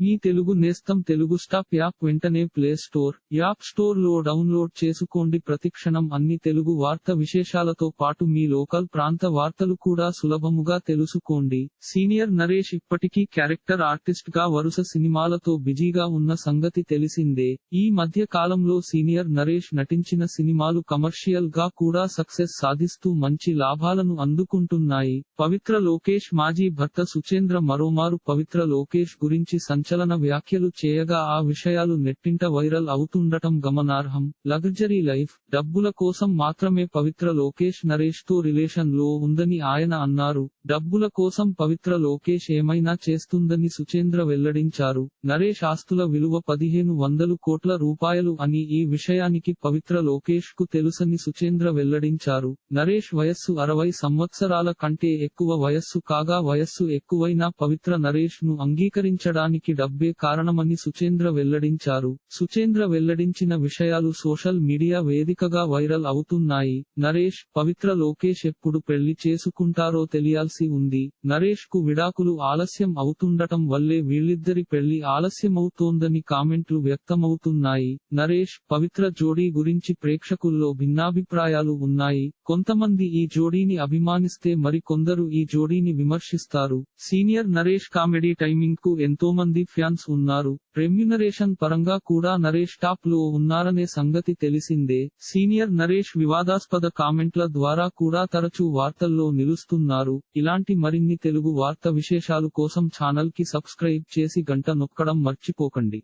మీ తెలుగు నేస్తం Telugu stop app వెంటనే play store app స్టోర్లో డౌన్లోడ్ చేసుకోండి. ప్రతిక్షణం అన్ని తెలుగు వార్త విశేషాలతో పాటు మీ లోకల్ ప్రాంత వార్తలు కూడా సులభముగా తెలుసుకోండి. సీనియర్ నరేష్ ఇప్పటికీ క్యారెక్టర్ ఆర్టిస్ట్గా వరుస సినిమాలతో బిజీగా ఉన్న సంగతి తెలిసిందే. ఈ మధ్య కాలంలో సీనియర్ నరేష్ నటించిన సినిమాలు కమర్షియల్గా కూడా సక్సెస్ సాధిస్తూ మంచి లాభాలను అందుకుంటున్నాయి. పవిత్ర లోకేష్ మాజీ భర్త సుచేంద్ర మరోమారు పవిత్ర లోకేష్ గురించి సంచలన వ్యాఖ్యలు చేయగా ఆ విషయాలు నెట్టింట వైరల్ అవుతుండటం గమనార్హం. లగ్జరీ లైఫ్ డబ్బుల కోసం మాత్రమే పవిత్ర లోకేష్ నరేష్తో రిలేషన్లో ఉందని ఆయన అన్నారు. డబ్బుల కోసం పవిత్ర లోకేష్ ఏమైనా చేస్తుందని సుచేంద్ర వెల్లడించారు. నరేష్ ఆస్తుల విలువ పదిహేను వందలు కోట్ల రూపాయలు అని ఈ విషయానికి పవిత్ర లోకేష్కు తెలుసని సుచేంద్ర వెల్లడించారు. నరేష్ వయస్సు అరవై సంవత్సరాల కంటే ఎక్కువ వయస్సు కాగా వయస్సు ఎక్కువైనా పవిత్ర నరేష్ను అంగీకరించడానికి డబ్బే కారణమని సుచేంద్ర వెల్లడించారు. సుచేంద్ర వెల్లడించిన విషయాలు సోషల్ మీడియా వేదికగా వైరల్ అవుతున్నాయి. నరేష్ పవిత్ర లోకేష్ ఎప్పుడు పెళ్ళి చేసుకుంటారో తెలియాల్సి ఉంది. నరేష్కు విడాకులు ఆలస్యం అవుతుండటం వల్లే వీళ్ళిద్దరి పెళ్ళి ఆలస్యమవుతోందని కామెంట్లు వ్యక్తమవుతున్నాయి. నరేష్ పవిత్ర జోడీ గురించి ప్రేక్షకుల్లో భిన్నాభిప్రాయాలు ఉన్నాయి. కొంతమంది ఈ జోడీని అభిమానిస్తే మరికొందరు ఈ జోడీని విమర్శిస్తారు. సీనియర్ నరేష్ కామెడీ టైమింగ్కు ఎంతో మంది ఫ్యాన్స్ ఉన్నారు. రెమ్యునరేషన్ పరంగా కూడా నరేష్ టాప్లో ఉన్నారనే సంగతి తెలిసిందే. సీనియర్ నరేష్ వివాదాస్పద కామెంట్ల ద్వారా కూడా తరచూ వార్తల్లో నిలుస్తున్నారు. ఇలాంటి మరిన్ని తెలుగు వార్త విశేషాలు కోసం ఛానల్కి సబ్స్క్రైబ్ చేసి గంట నొక్కడం మర్చిపోకండి.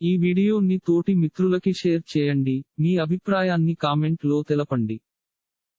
ఈ వీడియోని తోటి మిత్రులకి షేర్ చేయండి. మీ అభిప్రాయాన్ని కామెంట్లో తెలపండి.